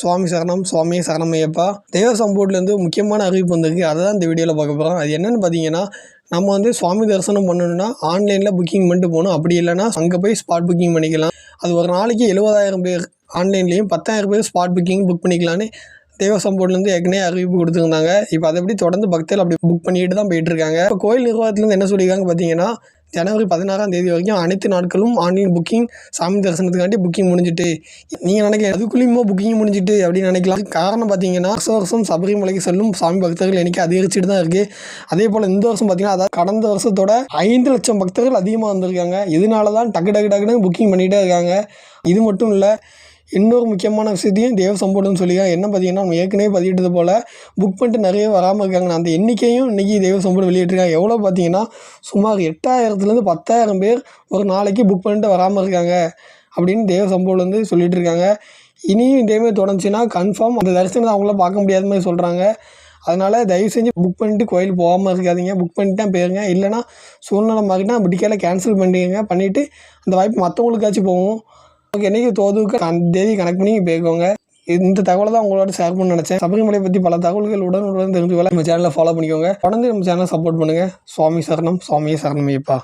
சுவாமி சரணம் சுவாமி சரணம் ஐயப்பா. தேவசம் முக்கியமான அறிவிப்பு வந்திருக்கு. அதை தான் இந்த வீடியோவில் பார்க்க போகிறோம் அது என்னென்னு பார்த்தீங்கன்னா நம்ம வந்து சுவாமி தரிசனம் பண்ணணும்னா ஆன்லைனில் புக்கிங் பண்ணிட்டு போகணும். அப்படி இல்லைன்னா அங்கே போய் ஸ்பாட் புக்கிங் பண்ணிக்கலாம். அது ஒரு நாளைக்கு எழுபதாயிரம் பேர் ஆன்லைன்லேயும் பத்தாயிரம் பேர் ஸ்பாட் புக்கிங் புக் பண்ணிக்கலான்னு தேவ சம்போர்ட்லேருந்து ஏற்கனவே அறிவிப்பு கொடுத்துருந்தாங்க. இப்போ அதை எப்படி தொடர்ந்து பக்தர்கள் அப்படி புக் பண்ணிட்டு தான் போயிட்டுருக்காங்க இப்போ கோயில் நிர்வாகத்துலேருந்து என்ன சொல்லியிருக்காங்க பார்த்தீங்கன்னா ஜனவரி பதினாறாம் தேதி வரைக்கும் அனைத்து நாட்களும் ஆன்லைன் புக்கிங் சாமி தரிசனத்துக்காண்டி புக்கிங் முடிஞ்சிட்டு. நீங்கள் நினைக்கலாம் அதுக்குள்ளேயுமோ புக்கிங் முடிஞ்சிட்டு அப்படின்னு நினைக்கலாம். காரணம் பார்த்தீங்கன்னா வருஷம் வருஷம் சபரிமலைக்கு செல்லும் சாமி பக்தர்கள் எண்ணிக்கை அதிகரிச்சுட்டு தான் இருக்குது அதே போல் இந்த வருஷம் பார்த்தீங்கன்னா அதாவது கடந்த வருஷத்தோட ஐந்து லட்சம் பக்தர்கள் அதிகமாக வந்திருக்காங்க. இதனால தான் டக்கு டக்கு டக்குன்னு புக்கிங் பண்ணிகிட்டே இருக்காங்க. இது மட்டும் இல்லை இன்னொரு முக்கியமான விஷயத்தையும் தேவ சம்போர்ட்னு சொல்லியிருக்காங்க என்ன பார்த்தீங்கன்னா நம்ம ஏற்கனவே பதிவிட்டது போல் புக் பண்ணிட்டு நிறைய வராமல் இருக்காங்க அந்த எண்ணிக்கையும் இன்றைக்கி தேவ சம்போர்ட் வெளியிட்டிருக்காங்க. எவ்வளோ பார்த்தீங்கன்னா சுமார் எட்டாயிரத்துலேருந்து பத்தாயிரம் பேர் ஒரு நாளைக்கு புக் பண்ணிட்டு வராமல் இருக்காங்க அப்படின்னு தேவ சம்போர்ட் வந்து சொல்லிகிட்டு இருக்காங்க இனியும் இதேமாதிரி தொடர்ந்துச்சுன்னா கன்ஃபார்ம் அந்த தரிசனத்தை அவங்கள பார்க்க முடியாத மாதிரி சொல்கிறாங்க அதனால் தயவு செஞ்சு புக் பண்ணிட்டு கோயில் போகாமல் இருக்காதீங்க. புக் பண்ணிட்டு தான் போயிருங்க. இல்லைனா சூழ்நிலை மாதிரினா டிக்கெட்டில் கேன்சல் பண்ணிடுங்க. பண்ணிவிட்டு அந்த வாய்ப்பு மற்றவங்களுக்காச்சும் போகும். ஓகே என்றைக்கு தோதுக்கு அந்த தேதி கனெக்ட் பண்ணி போய்க்கோங்க இந்த தகவலை தான் உங்களோட ஷேர் பண்ண நினச்சேன். சபரிமலை பற்றி பல தகவல்கள் உடனுடன் தெரிஞ்சுக்கலாம் நம்ம சேனலை ஃபாலோ பண்ணிக்கோங்க. தொடர்ந்து நம்ம சேனலை சப்போர்ட் பண்ணுங்கள் சுவாமி சரணம் சுவாமியை சரணம் ஐயப்பா.